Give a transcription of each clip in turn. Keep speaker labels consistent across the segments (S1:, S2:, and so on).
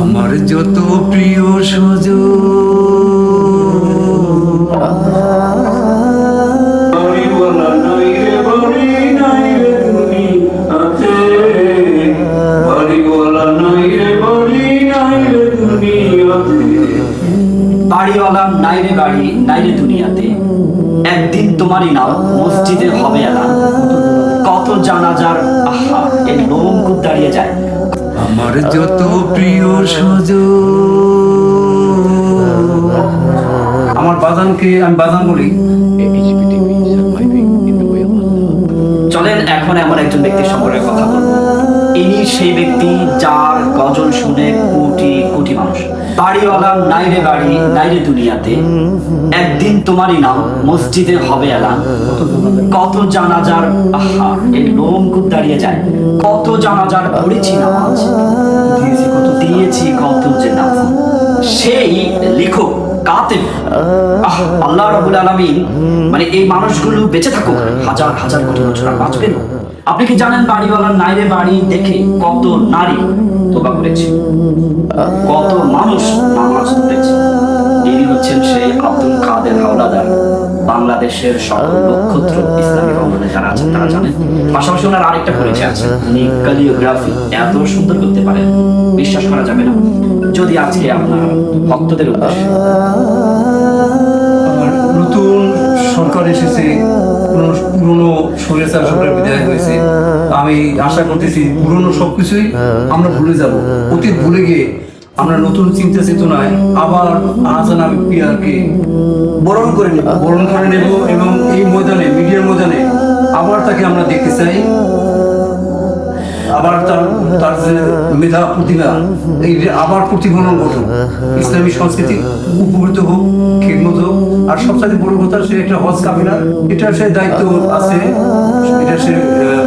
S1: আমার যত প্রিয় সজ বাড়িওয়ালা নাই রে বাড়ি, নাই রে দুনিয়াতে।
S2: একদিন তোমারই নাম মসজিদে হবে এলান। কত জানাজার আহা এই লোমকুপ দাঁড়িয়ে যায়।
S1: আমার যত প্রিয় সজ আমার বাদানকে আমি বাদান বলি।
S2: চলেন, এখন এমন একজন ব্যক্তির সম্পর্কে কথা বলব। ইনি সেই ব্যক্তি যার গজল শুনে কোটি কোটি মানুষ। বাড়িওয়ালা নাইরে বাড়ি, নাইরে দুনিয়াতে। একদিন তোমারই নাম মসজিদে হবে এলান। কত জানাজার, আহা এই লোমকুপ দাঁড়িয়ে যায়। কত জানাজার পড়েছি নামাজ। দিয়েছি কত যে নামাজ। সেই লিখক, কাতেব। আল্লাহ রাব্বুল আলামিন মানে এই মানুষগুলো বেঁচে থাকুক। হাজার হাজার কোটি বছর আর বাঁচবেন আপনি কি জানেন বাড়িওয়ালার নাইরে বাড়ি দেখে কত নারী তোবা করেছে? কত মানুষ নামাজ পড়েছে? ইনি হচ্ছেন সেই আব্দুল কাদের হাওলাদার, বাংলাদেশের সকল নক্ষত্র ইসলামী যারা আছেন, তারা জানেন। পাশাপাশি ওনার আরেকটা আছে, উনি এত সুন্দর করতে পারেন, বিশ্বাস করা যাবে না। যদি আজকে আপনার ভক্তদের উদ্দেশ্যে
S1: নতুন সরকার এসেছে স্বৈরাচার সরকার বিদায় হয়েছে আমি আশা করতেছি পুরনো সবকিছুই আমরা ভুলে যাব। অতীত ভুলে গিয়ে আমরা নতুন চিন্তা চেতনায় আবার আজান আমি পিয়ারকে বরণ করে নেব। বরণ করে নেব এবং এই ময়দানে, মিডিয়ার ময়দানে আবার তাকে আমরা দেখতে চাই। আবার তার তার যে মেধা প্রতিভা, এই আবার প্রতিফলন ঘটুক ইসলামী সংস্কৃতি উপকৃত হোক খেদমত হোক, আর সবচেয়ে বড় কথা সে একটা হজ কামিনা এটা সে দায়িত্ব আছে, এটা সে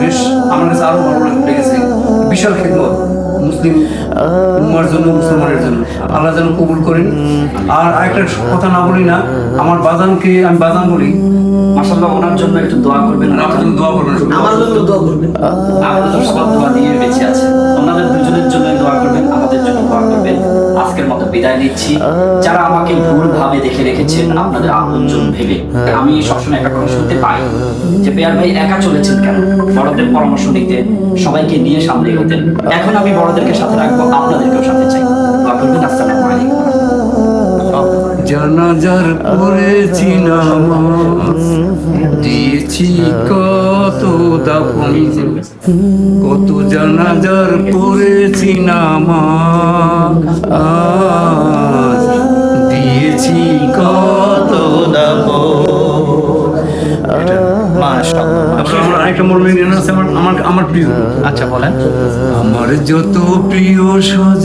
S1: বেশ আমার কাছে আরও ভালো লেগেছে। বিশাল খেদমত। মুসলিম উম্মার জন্য মুসলমানের জন্য। আল্লাহ যেন কবুল করেন। আর আরেকটা কথা না বলি না আমার বাজানকে আমি বাজান বলি।
S2: মাসাল্লাহ ওনার জন্য একটু দোয়া করবেন।
S1: আমার জন্য দোয়া করবেন।
S3: আমার জন্য দোয়া করবেন।
S2: আমাদের তো সবার দোয়া দিয়ে বেঁচে আছে ওনাদের দুজনের জন্য দোয়া বিদায় নিচ্ছি। যারা আমাকে ভুল ভাবে দেখে রেখেছেন আপনাদের আপনজন ভেবে। আমি সবসময় একটা কথা শুনতে পাই যে পেয়ার ভাই একা চলেছেন কেন? বড়দের পরামর্শ নিতে সবাইকে নিয়ে সামনে এগোতেন এখন আমি বড়দেরকে সাথে রাখব আপনাদেরকেও সাথে চাই। দোয়া আসসালামু আলাইকুম।
S1: জানাজার নামাজ দিয়েছি কত দাফন। কত জানাজার করেছি নামাজ
S3: আচ্ছা বলেন।
S1: আমার যত প্রিয় সজ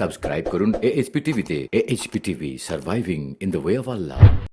S4: সাবস্ক্রাইব করুন এএচপি টিভিতে AHP TV surviving in the way of Allah